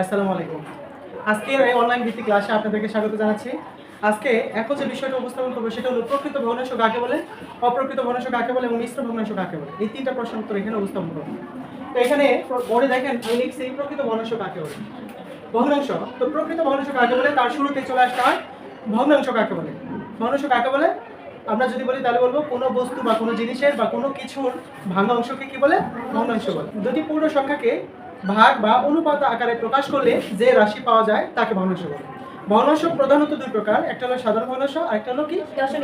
আসসালামু আলাইকুম। অনলাইন ভিত্তিক ক্লাসে আপনাদেরকে স্বাগত জানাচ্ছি। আজকে এখন যে বিষয়টা উপস্থাপন করব, সেটা হলো প্রকৃত ভগ্নাংশ কাকে বলে, অপ্রকৃত ভগ্নাংশ কাকে বলে এবং মিশ্র ভগ্নাংশ কাকে বলে। এই তিনটা প্রশ্ন উত্তর এখানে উপস্থাপন করব। তো এখানে দেখেন প্রকৃত ভগ্নাংশ কাকে বলে। ভগ্নাংশ, তো প্রকৃত ভগ্নাংশ কাকে বলে, তার শুরুতে চলে আসতে হয় ভগ্নাংশ কাকে বলে। ভগ্নাংশ কাকে বলে? আমরা যদি বলি, তাহলে বলব কোনো বস্তু বা কোনো জিনিসের বা কোনো কিছুর ভাঙা অংশকে কি বলে? ভগ্নাংশ বলে। দুটি পূর্ণ সংখ্যাকে ভাগ বা অনুপাত আকারে প্রকাশ করলে যে রাশি পাওয়া যায় তাকে ভগ্নাংশ বলে। ভগ্নাংশ প্রধানত দুই প্রকার একটা হলো সাধারণ ভগ্নাংশ আর একটা হলো কি?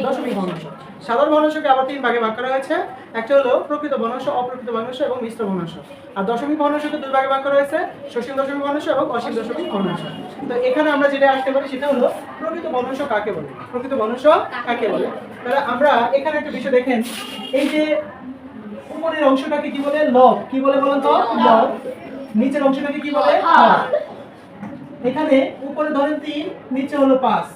দশমিক ভগ্নাংশ। সাধারণ ভগ্নাংশকে আবার তিন ভাগে ভাগ করা হয়েছে একটা হলো প্রকৃত ভগ্নাংশ অপ্রকৃত ভগ্নাংশ এবং মিশ্র ভগ্নাংশ। আর দশমিক ভগ্নাংশকে দুই ভাগে ভাগ করা হয়েছে সসীম দশমিক ভগ্নাংশ এবং অসীম দশমিক ভগ্নাংশ। তো এখানে আমরা যেটা আসতে পারি সেটা হলো প্রকৃত ভগ্নাংশ কাকে বলে? প্রকৃত ভগ্নাংশ কাকে বলে? তাহলে আমরা এখানে একটা বিষয় দেখেন এই যে উপরের অংশটাকে কি বলে? লব। কি বলে বলুন তো? লব। নিচের অংশটাকে কি বলে? এখানে উপরে ধরেন তিন নিচে হলো পাঁচ।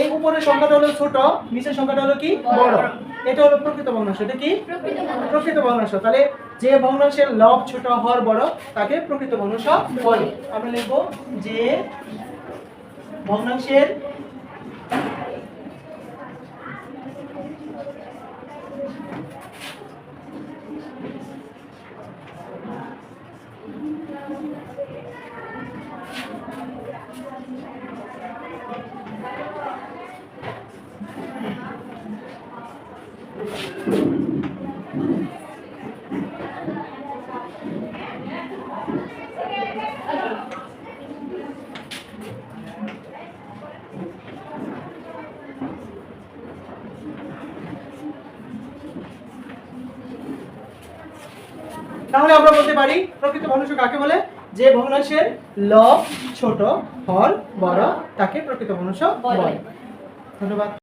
এই উপরের সংখ্যাটা হলো ছোট নিচের সংখ্যাটা হলো কি? বড়। এটা হলো প্রকৃত ভগ্নাংশ এটা কি? প্রকৃত ভগ্নাংশ। তাহলে যে ভগ্নাংশের লব ছোট হর বড় তাকে প্রকৃত ভগ্নাংশ বলে। আমরা লিখব যে ভগ্নাংশের তাহলে আমরা বলতে পারি প্রকৃত ভগ্নাংশ কাকে বলে? যে ভগ্নাংশের লব ছোট হর বড় তাকে প্রকৃত ভগ্নাংশ বলে। বলে। ধন্যবাদ।